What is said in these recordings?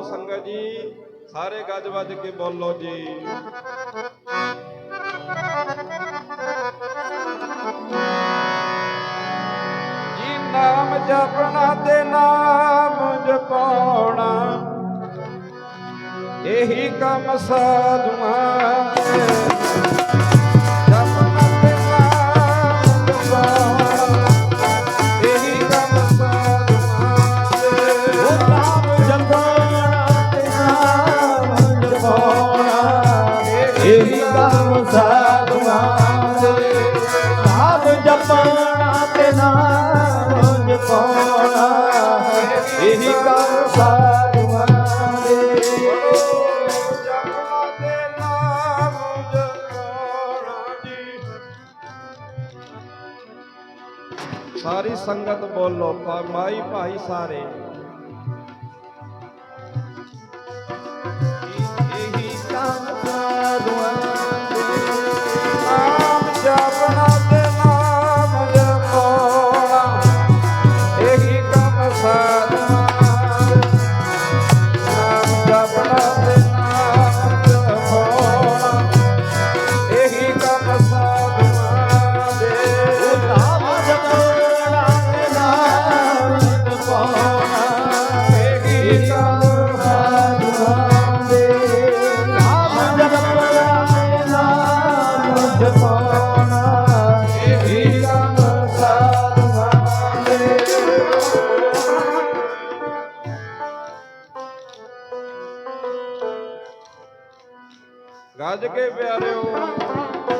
ਆਓ ਸੰਗਤ ਜੀ, ਸਾਰੇ ਗੱਜ ਵੱਜ ਕੇ ਬੋਲੋ ਜੀ। ਜੀ ਨਾਮ ਜਪਣਾ ਤੇ ਨਾਮ ਜਪਾਉਣਾ, ਇਹੀ ਕੰਮ ਸਾਧੂਆਂ ਦੇ ਸਾਰੀ ਸੰਗਤ ਬੋਲੋ ਮਾਈ ਭਾਈ ਸਾਰੇ। ਗੱਜ ਕੇ ਪਿਆਰਿਓ।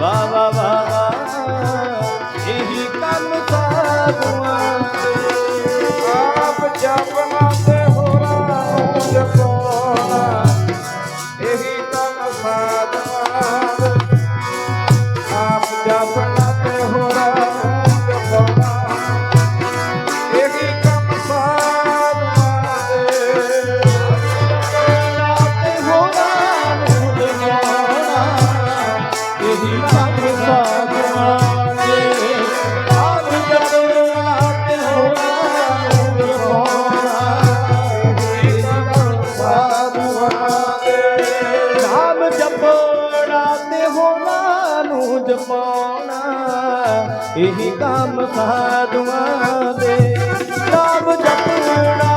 va va va ਤੇ ਹੋਰਾਂ ਨੂੰ ਜਪਾਉਣਾ। ਇਹੀ ਕੰਮ ਸਾਧੂਆਂ ਦੇ। ਨਾਮ ਜਪਣਾ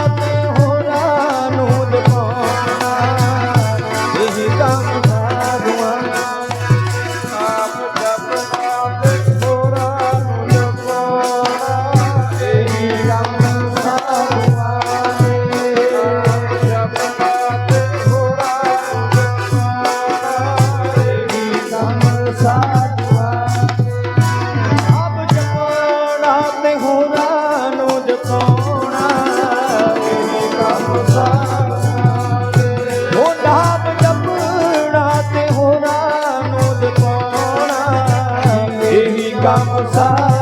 i'm on sigamos a